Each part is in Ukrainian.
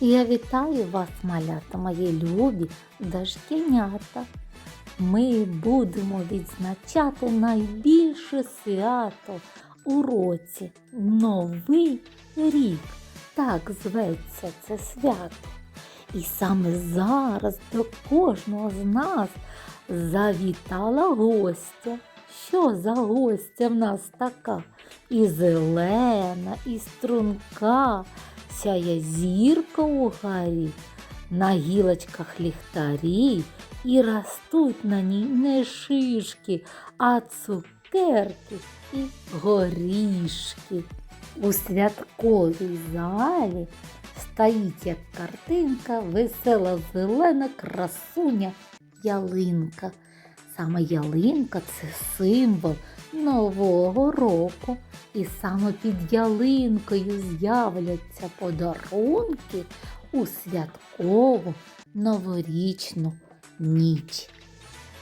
Я вітаю вас, малята, мої любі дошкільнята. Ми будемо відзначати найбільше свято у році Новий рік. Так зветься це свято. І саме зараз до кожного з нас завітала гостя. Що за гостя в нас така? І зелена, і струнка, сяє зірка у горі, на гілочках ліхтарі, і ростуть на ній не шишки, а цукерки і горішки. У святковій залі стоїть як картинка, весела зелена красуня ялинка. Саме ялинка це символ Нового року. І саме під ялинкою з'являться подарунки у святкову новорічну ніч.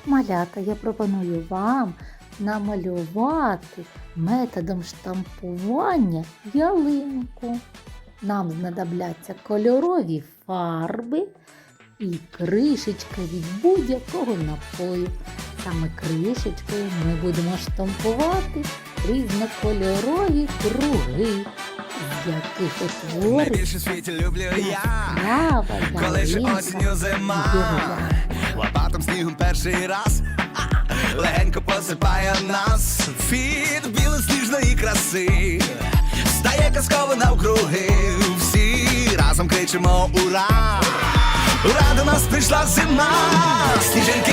Малята, я пропоную вам намалювати методом штампування ялинку. Нам знадобляться кольорові фарби і кришечка від будь-якого напою. Саме кришечкою ми будемо штампувати різнокольорові круги, з яких утвориться Найбільше світі люблю я, коли ж осінню зима, лопатом снігом перший раз, легенько посипає нас, фіт білосніжної краси, стає казково навкруги, всі разом кричимо ура! Ура, до нас прийшла зима, сніжинки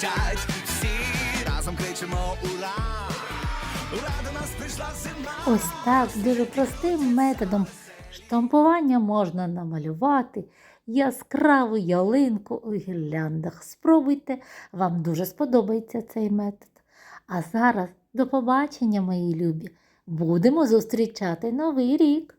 тішаться, всі разом кричимо ура! Ура, до нас прийшла зима! Ось так дуже простим методом штампування можна намалювати яскраву ялинку у гірляндах. Спробуйте, вам дуже сподобається цей метод. А зараз до побачення, мої любі! Будемо зустрічати новий рік!